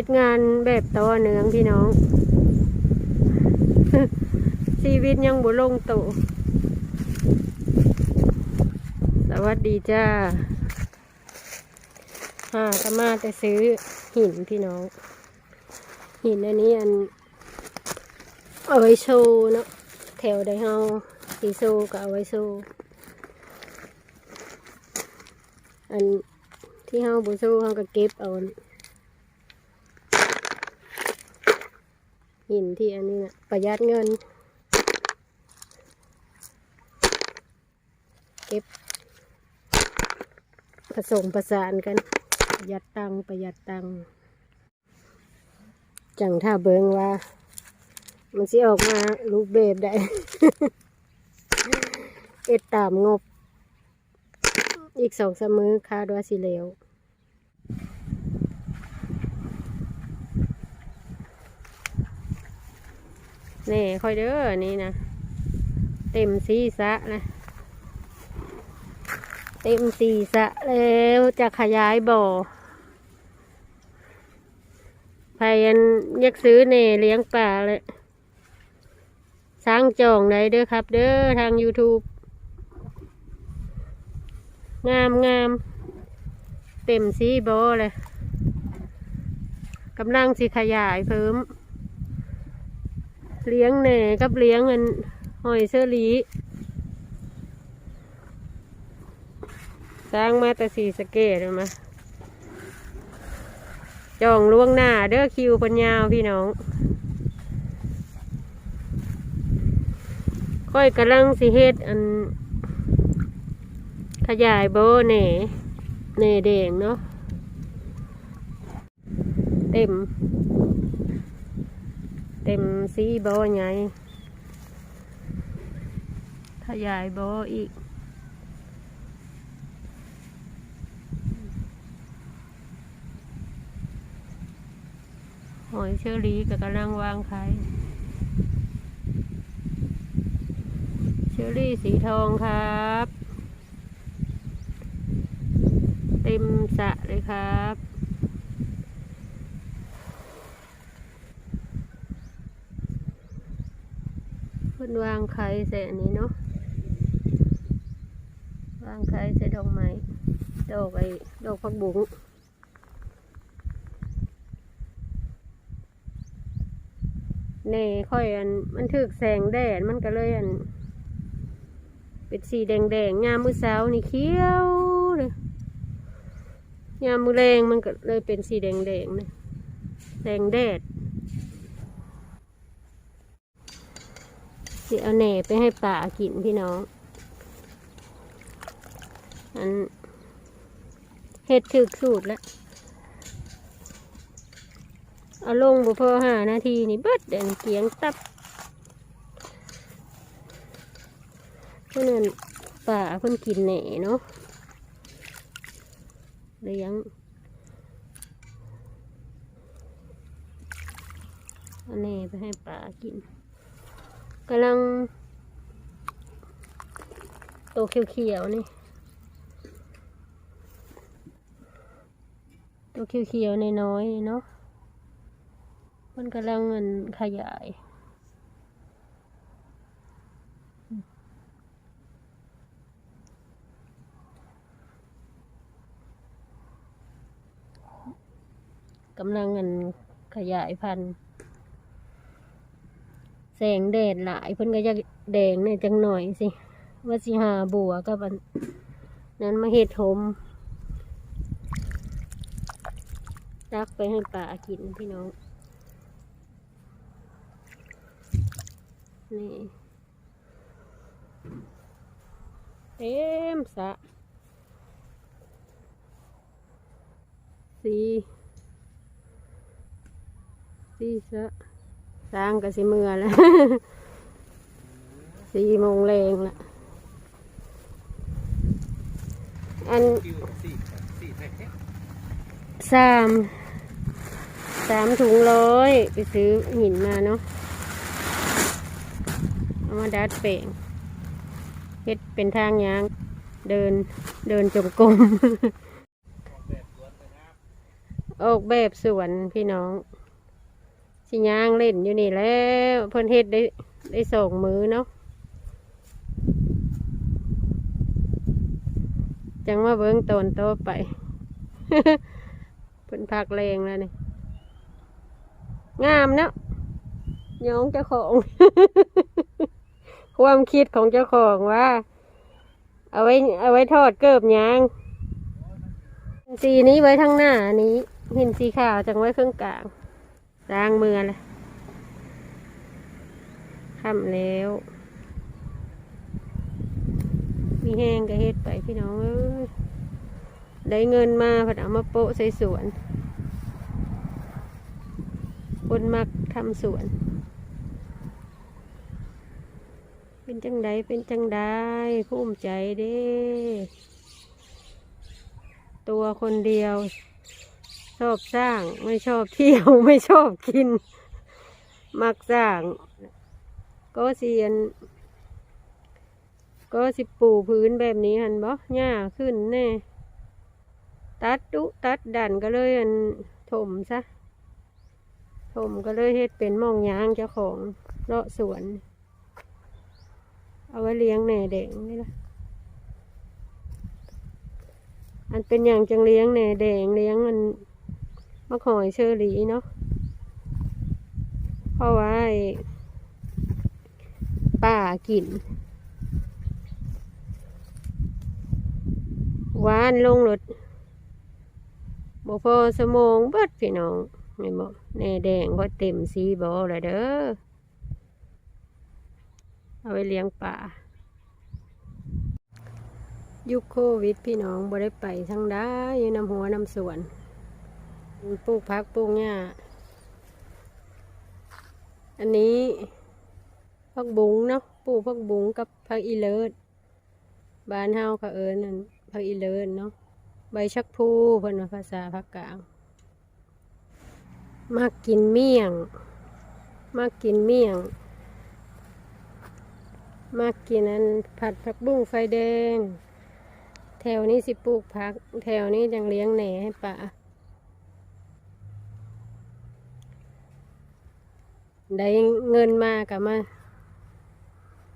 อ็ดงานแบบต่อเนืองพี่น้อง ชีวิตยังบุลงโตวสวัสดีจ้าฮ่าตมาแต่ซื้อหินพี่น้อง หินอันนี้อันเอาไว้โชว์เนาะแถวใดเฮาสีโซก็เอาไว้โชว์อันที่เฮาบุโซเฮาก็เก็บเอา หินที่อันนี้นะประหยัดเงิน เก็บ ผสมประสานกัน ประหยัดตังประหยัดตังจังถ้าเบิงว่า มันสิออกมารูปแบบได้ เอ็ดตามงบ อีกสองสมือคาดว่าสิเหลว นี่คอยเด้อนี่นะ เต็มซีสะนะ เต็มซีสะแล้วจะขยายบ่อพายันอยากซื้อเน่เลี้ยงปลาเลยสร้างจองได้เด้อครับ เด้อทาง YouTube งามงามเต็มซีบอเลยกำลังสิขยายเพิ่ม เลี้ยงแหน่กับเลี้ยงเงินหอยเชอรีสร้างมาแต่สีสเกตมาจองล่วงหน้าเด้อคิวปัญญาวพี่น้องค่อยกำลังสิเฮ็ดอัน ขยายโบแน่แน่แดงเนาะเต็ม เต็มสีโบไงขยายโบอีก หอยเชอรี่ก็กำลังวางขายเชอรี่สีทองครับ เต็มสะเลยครับ นวางไข่ใส่อันนี้เนาะวางไข่ใส่ดอกไม้ดอกไอ้ดอกผักบุ้งเน่ค่อยอันมันถึกแสงแดดมันก็เลยอัน เป็นสีแดงๆยามมือเช้านี่เขียวเลยยามมือแรงมันก็เลยเป็นสีแดงๆนะแสงแดด สิเอาแหน่ไปให้ป่ากินพี่น้อง อันเห็ดถึกสูตรแล้ว เอาลงบุพอห้านาทีนี่เบิดเดินเกียงตับเพื่อนป่าเพิ่นกินแหน่เนาะเลี้ยงอันนี้ไปให้ป่ากิน กำลัง โตเขียวๆนี่ โตเขียวๆน้อยเนาะ มันกำลังเงินขยายกำลังเงินขยายพันธุ์ แสงแดดหลายเพิ่นก็จะแดงเนี่ยจังหน่อยสิว่าสิหาบัวกับอันนั้นมาเห็ดถมตักไปให้ป่ากินพี่น้อง นี่เต็มสระสีสีสะ สร้างกับสิเมื่อแล้วสี่โมงแรงละอันสามสามถุงร้อยไปซื้อหินมาเนาะเอามาดัดแปลงเฮ็ดเป็นทางยางเดินเดินจงกรมออกแบบสวนพี่น้อง สิย่างเล่นอยู่นี่แล้วเพิ่นเฮ็ดได้ได้สองมือเนาะจังว่าเบิ้งตนโตไปเพิ่นพักแรงแล้วนี่งามเนาะย้องเจ้าของ ความคิดของเจ้าของว่า เอาไว้ เอาไว้ทอดเกิบยางสีนี้ไว้ทั้งหน้านี้ หินสีขาวจังไว้เครื่องกลาง ล้างมือเลยค่ำแล้วมีแห้งก็เฮ็ดไปพี่น้องเอ้ยได้เงินมาผัดเอามาโปะใส่สวนคนมักทำสวน เป็นจังใดเป็นจังใดภูมิใจเด้ ตัวคนเดียว ชอบสร้าง ไม่ชอบเที่ยวไม่ชอบกิน มักสร้าง ก็เสียน ก็สิปูพื้นแบบนี้หันบ่หญ้าขึ้นแน่ตัดดุตัดดันก็เลยอันถมซะถมก็เลยเฮ็ดเป็นมองยางเจ้าของเลาะสวน เอาไว้เลี้ยงแหน่แดงนี่ละอันเป็นอย่างจังเลี้ยงแหน่แดงเลี้ยงมัน มะขอยเชอรี่เนาะเพราะว่าป่ากินหวานลงรถบ่พอสมองเบิดพี่น้องไม่บอกแน่แดงก็เต็มสีบ่เลยเด้อเอาไว้เลี้ยงป่า ยุคโควิดพี่น้องบ่ได้ไปทั้งได้อยู่นำหัวนำสวน ปลูกพักปลูกหญ้าอันนี้พักบุงเนาะปลูกพักบุงกับพักอีเลิศบ้านเฮาก็เอิญนั่นพักอีเลิศเนาะใบชักพูเพิ่นว่าภาษาภาคกลางมากกินเมี่ยง มากกินเมี่ยงมากกินอันผัดผักบุ้งไฟแดง แถวนี้สิปลูกพัก แถวนี้ยังเลี้ยงแหน่ให้ป่า ได้เงินมากับมา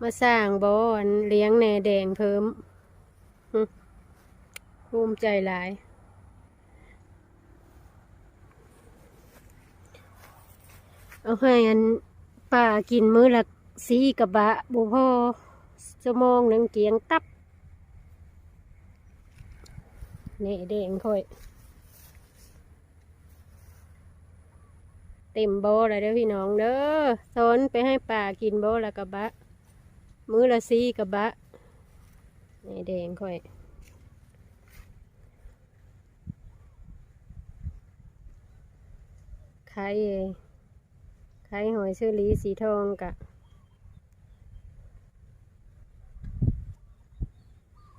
มาสร้างบ่อนเลี้ยงแหน่แดงเพิ่มภูมิใจหลาย เอาให้อันป่ากินมื้อละสีกระบะบุพอจะมองหนังเกียงตับนี่แดงค่อย เต็มโบเลยเด้อพี่น้องเด้อสนไปให้ป่ากินโบละกะบะ มื้อละซีกะบะนี่แดงค่อยไข่ไข่หอยเชอรี่สีทองกะ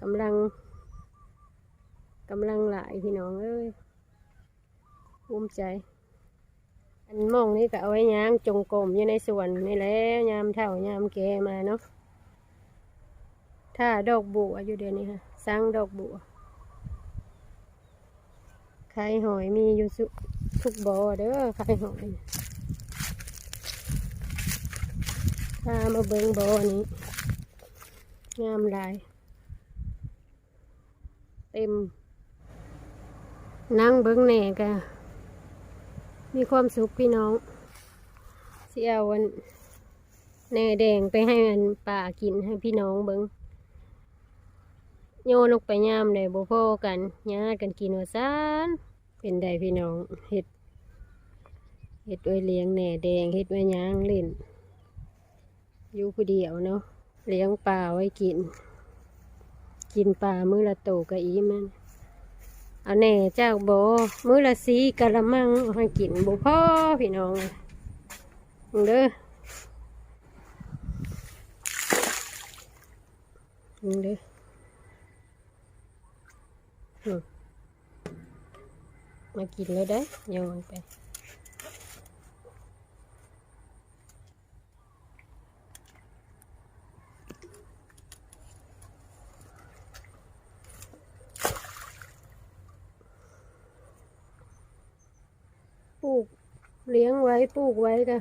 กำลังกำลังหลายพี่น้องเอ้ยภูมิใจ อันมองนี่ก็เอาไว้ย่างจงกรมอยู่ในสวนนี่แหละยามเท่ายามแก่มาเนาะถ้าดอกบัวอยู่เดี๋ยวนี้ค่ะสร้างดอกบัวไข่หอยมีอยู่สุทุกบ่อเด้อไข่หอยถ้ามาเบิ่งบ่อนี้งามหลาย เต็ม นั่งเบิ้งแหน่กะ มีความสุขพี่น้องเสิเอาวันแหนแดงไปให้มันป่ากินให้พี่น้องเบิ้งโยนลงไปยามเลยบ่พอกันญาติกันกินว่าซานเป็นใดพี่น้องเห็ดเห็ดไว้เลี้ยงแหน่แดงเห็ดไว้ย่างเล่นอยู่ผู้เดียวเนาะเลี้ยงปลาไว้กิน กินปลามื้อละโตกะอีมัน เอาแน่เจ้าโบมื้อละสีกะละมังมาให้กินบุพ่อพี่น้องมึงเด้อมึงเด้อมากินเลยได้อโยนไป ปลูก เลี้ยงไว้ปลูกไว้ก็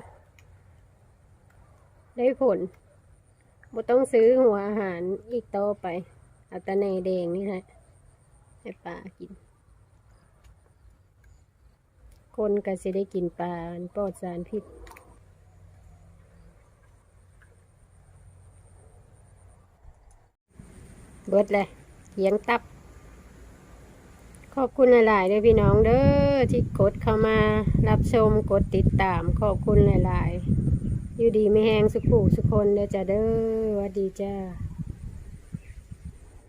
ได้ผลบ่ต้องซื้อหัวอาหารอีกต่อไป เอาแตะในแดงนี่แหละให้ปลากิน คนก็สิได้กินปลาปลอดสารพิษเบิดเลยเขียงตับ ขอบคุณหลายๆเด้อพี่น้องเด้อที่กดเข้ามารับชมกดติดตาม ขอบคุณหลายๆ อยู่ดีไม่แห้งสุขผูสุคนเด้อจ้าเด้อหวัสดีจ้า